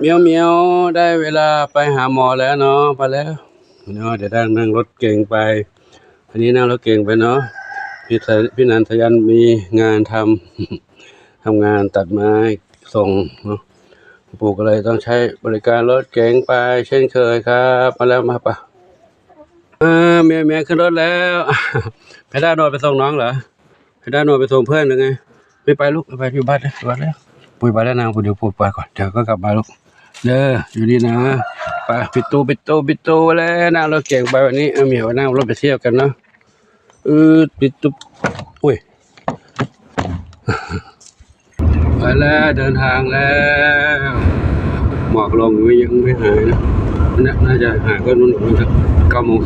เมียวเมียวได้เวลาไปหาหมอแล้วเนาะไปแล้วเนาะเดี๋ยวได้นั่งรถเก่งไปอันนี้นั่งรถเก่งไปเนาะพี่พี่นันทยันมีงานทำทำงานตัดไม้ส่งเนาะปูก็เลยต้องใช้บริการรถเก๋งไปเช่นเคยครับมาแล้วมาปะอ่าเมียเมียขึ้นรถแล้วไปด้านโนนไปส่งน้องเหรอไปด้านโนนไปส่งเพื่อนหรือไงไม่ไปลูกไปอยู่บ้านเลยบ้านแล้วปุยไปแล้วนางปุยเดี๋ยวปุยไปก่อนเดี๋ยวก็กลับมาลูก เด้ออยู่ดีนะไปปิดตูปิดตูปิดตูแล้วนั่งรถเก่งไปวันนี้เอาเหมียวนั่งรถไปเที่ยวกันเนาะเออปิดตูอุ้ยไปแล้วเดินทางแล้วหมอกลงไม่ยังไม่หายนะน่าน่าจะหายก็นู่นนู่นสักเก้าโมง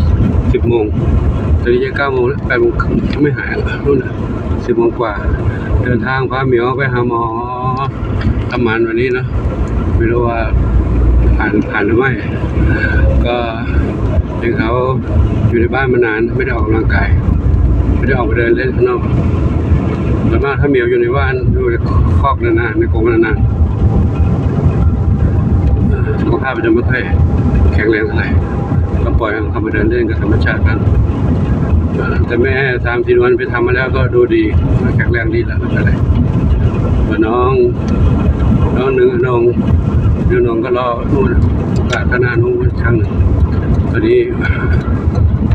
สิบโมงตอนนี้จะเก้าโมงแล้วแปดโมงยังไม่หายอะนู่นสิบโมงกว่า เดินทางพาเหมียวไปหาหมอ ทำหมันวันนี้เนะไม่รู้ว่าผ่านผ่านหรือไม่ ก็เด็กเขาอยู่ในบ้านมานานไม่ได้ออกกำลังกายไม่ได้ออกไปเดินเล่นข้างนอกส่วนมากถ้าเหมียวอยู่ในบ้านอยู่ในคอกนานๆในกรงนานๆเอ่อสุขภาพจะไม่ค่อยแข็งแรงเท่าไหร่ก็ปล่อยให้เขาไปเดินเล่นกับธรรมชาติกันแต่แม่สามสี่วันไปทำมาแล้วก็ดูดีแข็งแรงดีแล้วไม่เป็นไร ส่วนน้องน้องหนึ่งน้องเดี๋ยวน้องก็รอนู่นกาสนานู้นช่างหนึ่งตอนนี้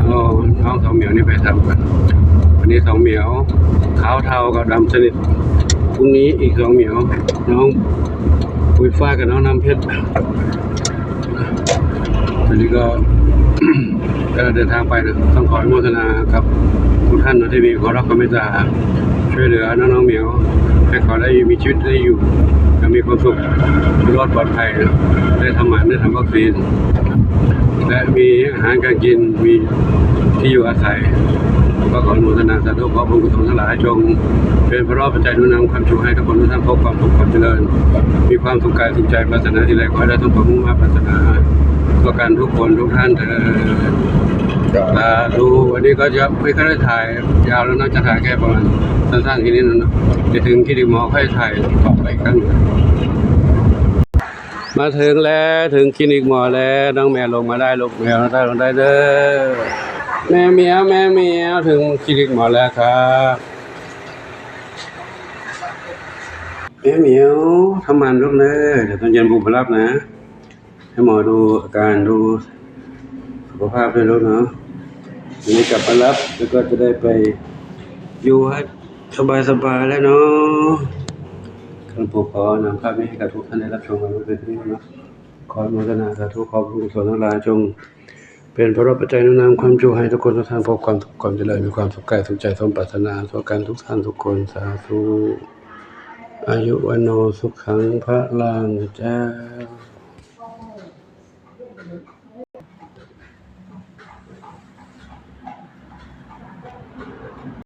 เอาน้องสองเหมียวนี่ไปทำกันวันนี้สองเหมียวขาวเทากับดำสนิทพรุ่งนี้อีกสองเหมียว น้องปุยฟ้ากับน้องน้ำเพชรวันนี้ก็ก็เดินทางไปนะต้องขออนุโมทนากับทุกท่านนะที่มีขอรับความเมตตาช่วยเหลือน้องๆเหมียว เขาได้มีชีวิตได้อยู่และมีความสุขรอดปลอดภัยนะได้ทำหมันได้ทำวัคซีนและมีอาหารการกินมีที่อยู่อาศัยก็ขออนุโมทนาสาธุขอบุญกุศลทั้งหลายจงเป็นพระรอดปัจจัยนุนำความชูให้ทุกคนทุกท่านพบความสุขความเจริญ มีความสุขกายสุขใจปรารถนาที่ใดขอให้ได้สมความมุ่งมั่นปรารถนา ประกันทุกคนทุกท่านเถิด สาธุวันนี้ก็จะไม่ค่อยได้ถ่ายยาวแล้วนะจะถ่ายแค่ประมาณสั้นๆแค่นี้นะเนอะจะถึงคลินิกหมอค่อยถ่ายต่อไปอีกครั้งหนึ่งมาถึงแล้วถึงคลินิกหมอแล้วน้องแมวลงมาได้ลูกแมวได้ลงได้เด้อแม่เมียวแม่เมียวถึงคลินิกหมอแล้วครับแม่เหมียวทำมันลูกเลยเดี๋ยวตอนเย็นบุมมารับนะ ให้หมอดูอาการดูสุขภาพด้วยลูกเนาะ วันนี้กลับมารับแล้วก็จะได้ไปอยู่ให้สบายๆแล้วเนาะท่านผู้ขอนำภาพนี้ให้กับทุกท่านได้รับชมกันไว้เป็นที่นี้เนะขออนุโมทนาสาธุขอพระคุณส่วนทั้งหลายจง เป็นพระรับปัจจัยนะนำความชูให้ทุกคนทุกท่านพบความสุขความเจริญมีความสุขกายสุขใจสมปรารถนาทั่วกันทุกท่านทุกคนสาธุอายุวันโนสุขังพระลังเจ้า